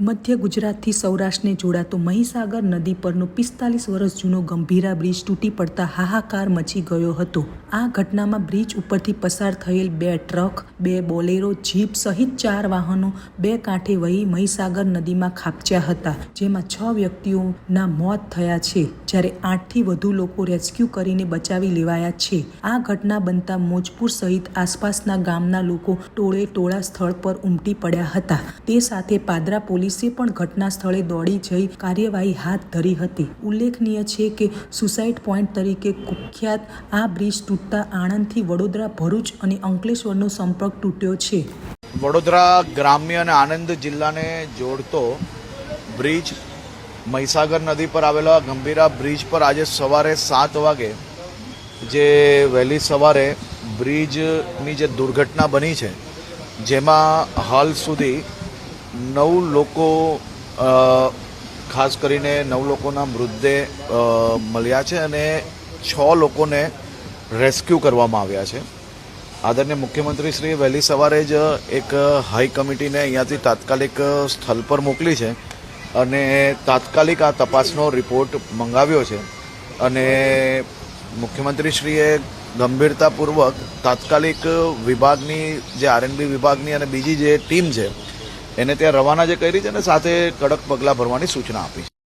મધ્ય ગુજરાતથી સૌરાષ્ટ્રને જોડાતો મહીસાગર નદી પરનો પિસ્તાલીસ વર્ષ જૂનો ગંભીરા બ્રિજ તૂટી પડતા હાહાકાર મચી ગયો હતો. આ ઘટનામાં બ્રિજ ઉપરથી પસાર થયેલ બે ટ્રક બે બોલેરો જીપ સહિત ચાર વાહનો બે કાંઠે વહી મહીસાગર નદીમાં ખાબચ્યા હતા, જેમાં છ વ્યક્તિઓના મોત થયા છે, જ્યારે આઠથી વધુ લોકો રેસ્ક્યુ કરીને બચાવી લેવાયા છે. આ ઘટના બનતા મોજપુર સહિત આસપાસના ગામના લોકો ટોળે ટોળા સ્થળ પર ઉમટી પડ્યા હતા. તે સાથે પાદરા પોલીસે પણ ઘટના સ્થળે દોડી જઈ કાર્યવાહી હાથ ધરી હતી. ઉલ્લેખનીય છે કે સુસાઇડ પોઈન્ટ તરીકે કુખ્યાત આ બ્રિજ તૂટતા આણંદથી વડોદરા ભરૂચ અને અંકલેશ્વરનો સંપર્ક તૂટ્યો છે. વડોદરા ગ્રામ્ય અને આણંદ જિલ્લાને જોડતો બ્રિજ મહીસાગર નદી પર આવેલા ગંભીરા બ્રિજ પર આજે સવારે સાત વાગે જે વહેલી સવારે બ્રિજની જે દુર્ઘટના બની છે, જેમાં હાલ સુધી નવ લોકો ખાસ કરીને નવ લોકોના મૃતદેહ મળ્યા છે અને છ લોકોને રેસ્ક્યુ કરવામાં આવ્યા છે. આદરણીય મુખ્યમંત્રી શ્રી વહેલી સવારે જ એક હાઈ કમિટીને અહીંયાથી તાત્કાલિક સ્થળ પર મોકલી છે અને તાત્કાલિક આ તપાસનો રિપોર્ટ મંગાવ્યો છે. અને મુખ્યમંત્રીશ્રીએ ગંભીરતાપૂર્વક તાત્કાલિક વિભાગની, જે આરએનબી વિભાગની અને બીજી જે ટીમ છે, એને ત્યાં રવાના જે કરી છે અને સાથે કડક પગલાં ભરવાની સૂચના આપી છે.